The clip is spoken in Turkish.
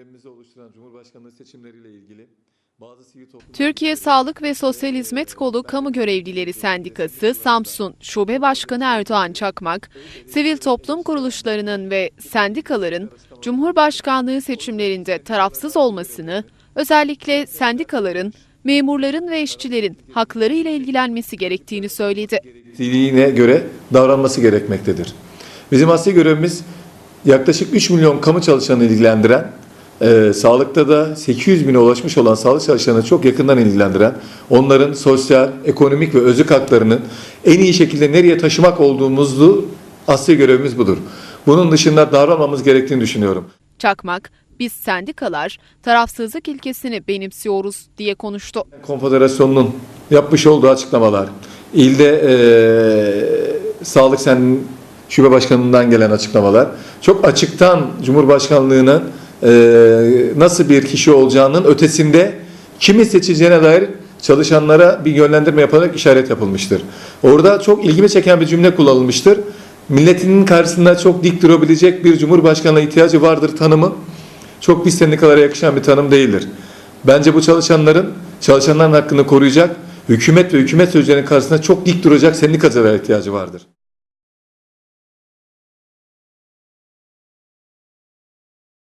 gündemimizi oluşturan Cumhurbaşkanlığı seçimleriyle ilgili bazı sivil toplum Türkiye Sağlık ve Sosyal Hizmet Kolu Kamu Görevlileri Sendikası Samsun Şube Başkanı Erdoğan Çakmak, sivil toplum kuruluşlarının ve sendikaların Cumhurbaşkanlığı seçimlerinde tarafsız olmasını, özellikle sendikaların, memurların ve işçilerin hakları ile ilgilenmesi gerektiğini söyledi. gerektiğine göre davranması gerekmektedir. Bizim asli görevimiz yaklaşık 3 milyon kamu çalışanını ilgilendiren, e, sağlıkta da 800 bine ulaşmış olan sağlık çalışanını çok yakından ilgilendiren, onların sosyal, ekonomik ve özlük haklarının en iyi şekilde nereye taşımak olduğumuzu asli görevimiz budur. Bunun dışında davranmamız gerektiğini düşünüyorum. Çakmak, biz sendikalar tarafsızlık ilkesini benimsiyoruz diye konuştu. Konfederasyonunun yapmış olduğu açıklamalar, ilde eee Sağlık Sen Şube Başkanı'ndan gelen açıklamalar, çok açıktan Cumhurbaşkanlığının nasıl bir kişi olacağının ötesinde kimi seçeceğine dair çalışanlara bir yönlendirme yaparak işaret yapılmıştır. Orada çok ilgimi çeken bir cümle kullanılmıştır. Milletinin karşısında çok dik durabilecek bir cumhurbaşkanına ihtiyacı vardır tanımı çok biz sendikalara yakışan bir tanım değildir. Bence bu çalışanların, çalışanların hakkını koruyacak, hükümet ve hükümet sözlerinin karşısında çok dik duracak sendikacılara ihtiyacı vardır.